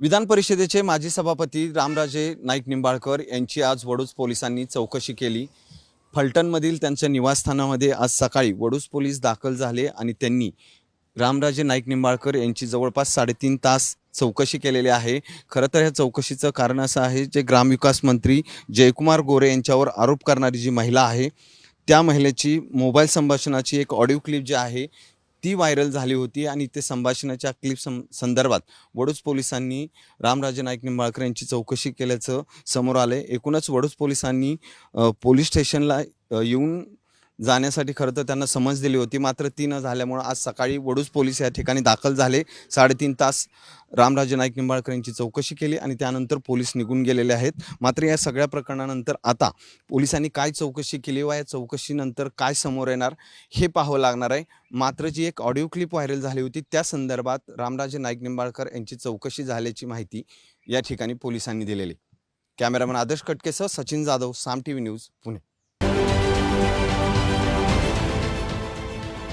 विधान परिषदेचे माजी सभापती रामराजे नाईक निंबाळकर यांची आज वडूज पोलिसांनी चौकशी केली. फलटणमधील त्यांच्या निवासस्थानामध्ये आज सकाळी वडूज पोलीस दाखल झाले आणि त्यांनी रामराजे नाईक निंबाळकर यांची जवळपास साडेतीन तास चौकशी केलेली आहे. खरं तर ह्या चौकशीचं कारण असं आहे जे ग्रामविकास मंत्री जयकुमार गोरे यांच्यावर आरोप करणारी जी महिला आहे त्या महिलेची मोबाईल संभाषणाची एक ऑडिओ क्लिप जी आहे ती व्हायरल झाली होती आणि ते संभाषणाच्या क्लिप सं संदर्भात वडूज पोलिसांनी रामराजे नाईक निंबाळकर यांची चौकशी केल्याचं समोर आले एकूणच वडूज पोलिसांनी पोलीस स्टेशनला येऊन जाण्यासाठी खरं तर त्यांना समज दिली होती. मात्र ती न झाल्यामुळं आज सकाळी वडूज पोलीस या ठिकाणी दाखल झाले. साडेतीन तास रामराजे नाईक निंबाळकर यांची चौकशी केली आणि त्यानंतर पोलीस निघून गेलेले आहेत. मात्र या सगळ्या प्रकरणानंतर आता पोलिसांनी काय चौकशी केली व या चौकशीनंतर काय समोर येणार हे पाहावं लागणार आहे. मात्र जी एक ऑडिओ क्लिप व्हायरल झाली होती त्या संदर्भात रामराजे नाईक निंबाळकर यांची चौकशी झाल्याची माहिती या ठिकाणी पोलिसांनी दिलेली. Cameraman Adarsh कटकेसह Sachin Jadhav Saam T V news Pune.